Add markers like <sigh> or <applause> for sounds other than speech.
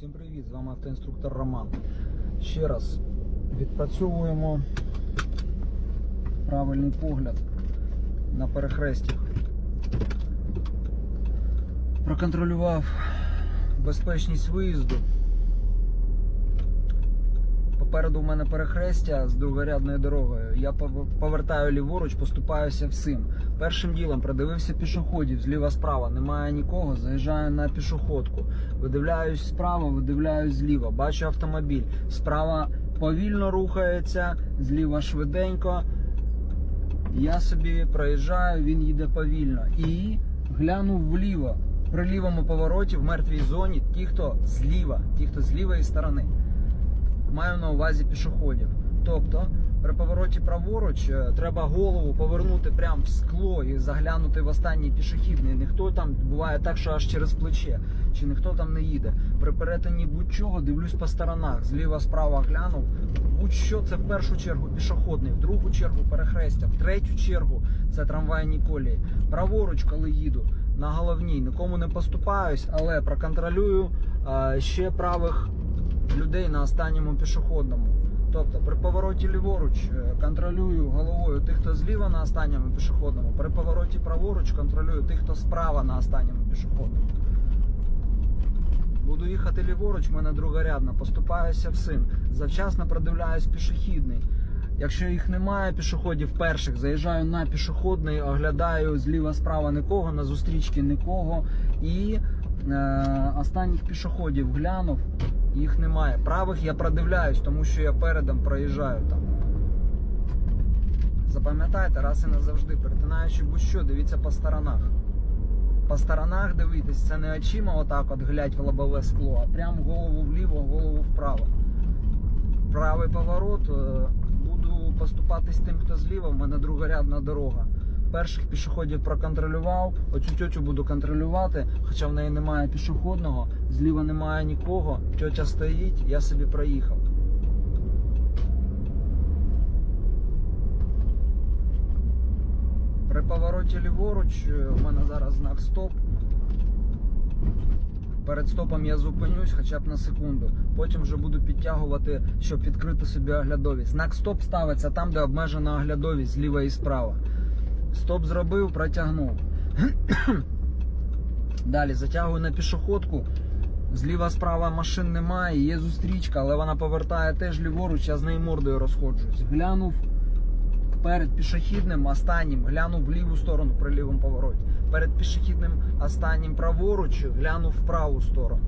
Всім привіт! З вами автоінструктор Роман. Ще раз відпрацьовуємо правильний погляд на перехрестях. Проконтролював безпечність виїзду. Попереду в мене перехрестя з другорядною дорогою. Я пов- повертаю ліворуч, поступаюся всім. Першим ділом придивився пішоходів зліва справа. Немає нікого. Заїжджаю на пішоходку. Видивляюсь справа, видивляюсь зліва. Бачу автомобіль. Справа повільно рухається, зліва швиденько. Я собі проїжджаю, він їде повільно. І глянув вліво. При лівому повороті в мертвій зоні ті, хто зліва, ті, хто з лівої сторони маю на увазі пішоходів. Тобто, при повороті праворуч е, треба голову повернути прямо в скло і заглянути в останній пішохідний. Ніхто там буває так, що аж через плече, чи ніхто там не їде. При перетині будь-чого дивлюсь по сторонах. Зліва, справа глянув. Будь-що це в першу чергу пішохідний, в другу чергу перехрестя, в третю чергу це трамвайні колії. Праворуч, коли їду на головній, нікому не поступаюсь, але проконтролюю е, ще правих людей на останньому пішохідному. Тобто при повороті ліворуч е, контролюю головою тих, хто зліва на останньому пішохідному, при повороті праворуч контролюю тих, хто справа на останньому пішохідному. Буду їхати ліворуч, в мене другорядна, поступаюся всім. Завчасно продивляюсь пішохідний. Якщо їх немає пішоходів перших, заїжджаю на пішохідний, оглядаю зліва справа нікого, на зустрічки нікого. І е, останніх пішоходів глянув, їх немає. Правих я продивляюсь, тому що я передом проїжджаю там. Запам'ятайте, раз і назавжди, перетинаючи будь-що, дивіться по сторонах. По сторонах дивитись, це не очима отак от глядь в лобове скло, а прям голову вліво, голову вправо. Правий поворот, е, буду поступатись тим, хто зліва, в мене другорядна дорога. Перших пішоходів проконтролював, оцю тьотю буду контролювати, хоча в неї немає пішохідного, зліва немає нікого, тьотя стоїть, я собі проїхав. При повороті ліворуч е, у мене зараз знак стоп. Перед стопом я зупинюсь хоча б на секунду. Потім вже буду підтягувати, щоб відкрити собі оглядовість. Знак стоп ставиться там, де обмежена оглядовість зліва і справа. Стоп зробив, протягнув. <coughs> Далі затягую на пішоходку. Зліва справа машин немає, є зустрічка, але вона повертає теж ліворуч, я з нею мордою розходжусь. Глянув перед пішохідним останнім глянув в ліву сторону при лівому повороті. Перед пішохідним останнім праворуч глянув в праву сторону.